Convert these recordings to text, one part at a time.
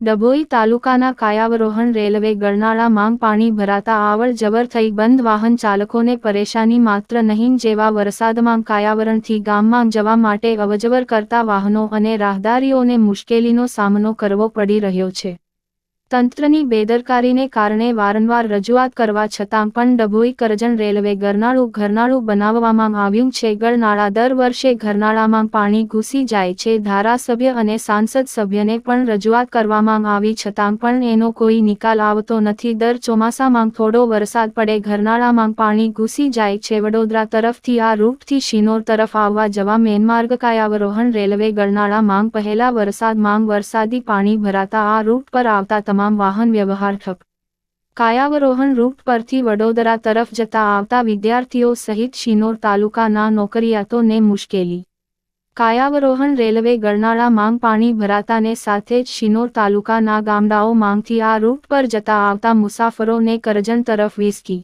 ડભોઈ તાલુકાના કાયાવરોહણ રેલવે ગરનાળા માંગ પાણી ભરાતા આવર જબર થઈ બંધ વાહન ચાલકોને પરેશાની માત્ર નહીં જેવા વરસાદમાં કાયાવરણથી ગામમાં જવા માટે અવજવર કરતા વાહનો અને રાહદારીઓને મુશ્કેલીનો સામનો કરવો પડી રહ્યો છે. તંત્રની બેદરકારીને કારણે વારંવાર રજૂઆત કરવા છતાં પણ ડભોઈ કરજણ રેલવે ગરનાળું ઘરનાળું બનાવવામાં આવ્યું છે. ગરનાળા દર વર્ષે ઘરનાળામાં પાણી ઘૂસી જાય છે. ધારાસભ્ય અને સાંસદ સભ્યને પણ રજૂઆત કરવામાં આવી છતાં પણ એનો કોઈ નિકાલ આવતો નથી. દર ચોમાસામાં થોડો વરસાદ પડે ઘરનાળામાં પાણી ઘૂસી જાય છે. વડોદરા તરફથી આ રૂટથી શિનોર તરફ આવવા જવા મેનમાર્ગ કાયાવરોહણ રેલવે ગરનાળા માંગ પહેલા વરસાદ, માંગ વરસાદી પાણી ભરાતા આ રૂટ પર આવતા તમામ વાહન વ્યવહાર ઠપ કાયાવરોહણ રૂટ પરથી વડોદરા તરફ જતા આવતા વિદ્યાર્થીઓ સહિત શિનોર તાલુકાના નોકરિયાતોને મુશ્કેલી. કાયાવરોહણ રેલવે ગરનાળા માંગ પાણી ભરાતાને સાથે જ શિનોર તાલુકાના ગામડાઓ માંગથી આ રૂટ પર જતા આવતા મુસાફરોને કરજણ તરફ વીસ કી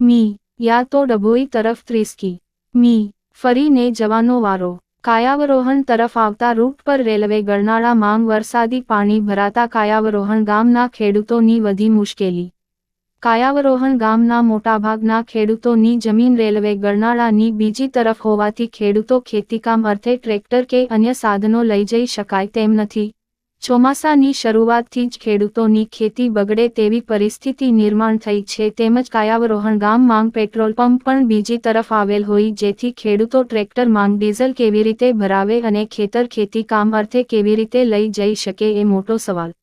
મી. યા તો ડભોઈ તરફ ત્રીસ કી મી. ફરીને જવાનો વારો. કાયાવરોહણ તરફ આવતા રૂટ પર રેલવે ગરનાળા માંગ વરસાદી પાણી ભરાતા કાયાવરોહણ ગામના ખેડૂતોની વધી મુશ્કેલી. કાયાવરોહણ ગામના મોટાભાગના ખેડૂતોની જમીન રેલવે ગરનાળાની બીજી તરફ હોવાથી ખેડૂતો ખેતીકામ અર્થે ટ્રેક્ટર કે અન્ય સાધનો લઈ જઈ શકાય તેમ નથી. ચોમાસાની શરૂઆતથી જ ખેડૂતોની ખેતી બગડે તેવી પરિસ્થિતિ નિર્માણ થઈ છે. તેમજ કાયાવરોહણ ગામ માંગ પેટ્રોલ પંપ પણ બીજી તરફ આવેલ હોય, જેથી ખેડૂતો ટ્રેક્ટર માંગ ડીઝલ કેવી રીતે ભરાવે અને ખેતર ખેતી કામ અર્થે કેવી રીતે લઈ જઈ શકે એ મોટો સવાલ.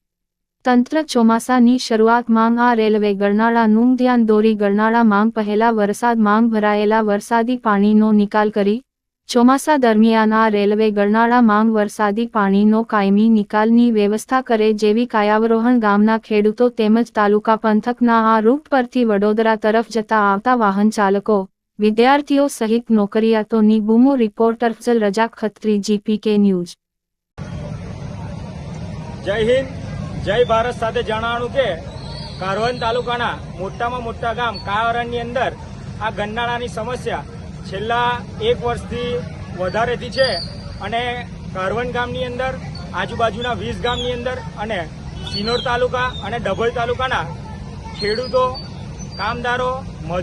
તંત્ર ચોમાસાની શરૂઆત માંગ આ રેલવે ગરનાળાનું ધ્યાન દોરી ગરનાળા માંગ પહેલા વરસાદ માંગ ભરાયેલા વરસાદી પાણીનો નિકાલ કરી ચોમાસા દરમિયાન આ રેલવે ગરનાળા માંગ વરસાદી પાણીનો કાયમી નિકાલની વ્યવસ્થા કરે જેવી કાયાવરોહણ ગામના ખેડૂતો તેમજ તાલુકા પંથકના આ રૂટ પરથી વડોદરા તરફ જતા આવતા વાહન ચાલકો, વિદ્યાર્થીઓ સહિત નોકરિયાતોની બૂમો રિપોર્ટર ફઝલ રજા ખત્રી, જીપીકે ન્યૂઝ. જય હિન્દ, જય ભારત સાથે જણાવવાનું કે કારવન તાલુકાના મોટામાં મોટા ગામ કાવરણની અંદર આ ગન્નાળાની સમસ્યા છેલ્લા એક વર્ષથી વધારેથી છે અને કારવન ગામની અંદર, આજુબાજુના વીસ ગામની અંદર અને સિનોર તાલુકા અને ડભોઈ તાલુકાના ખેડૂતો, કામદારો, મજૂર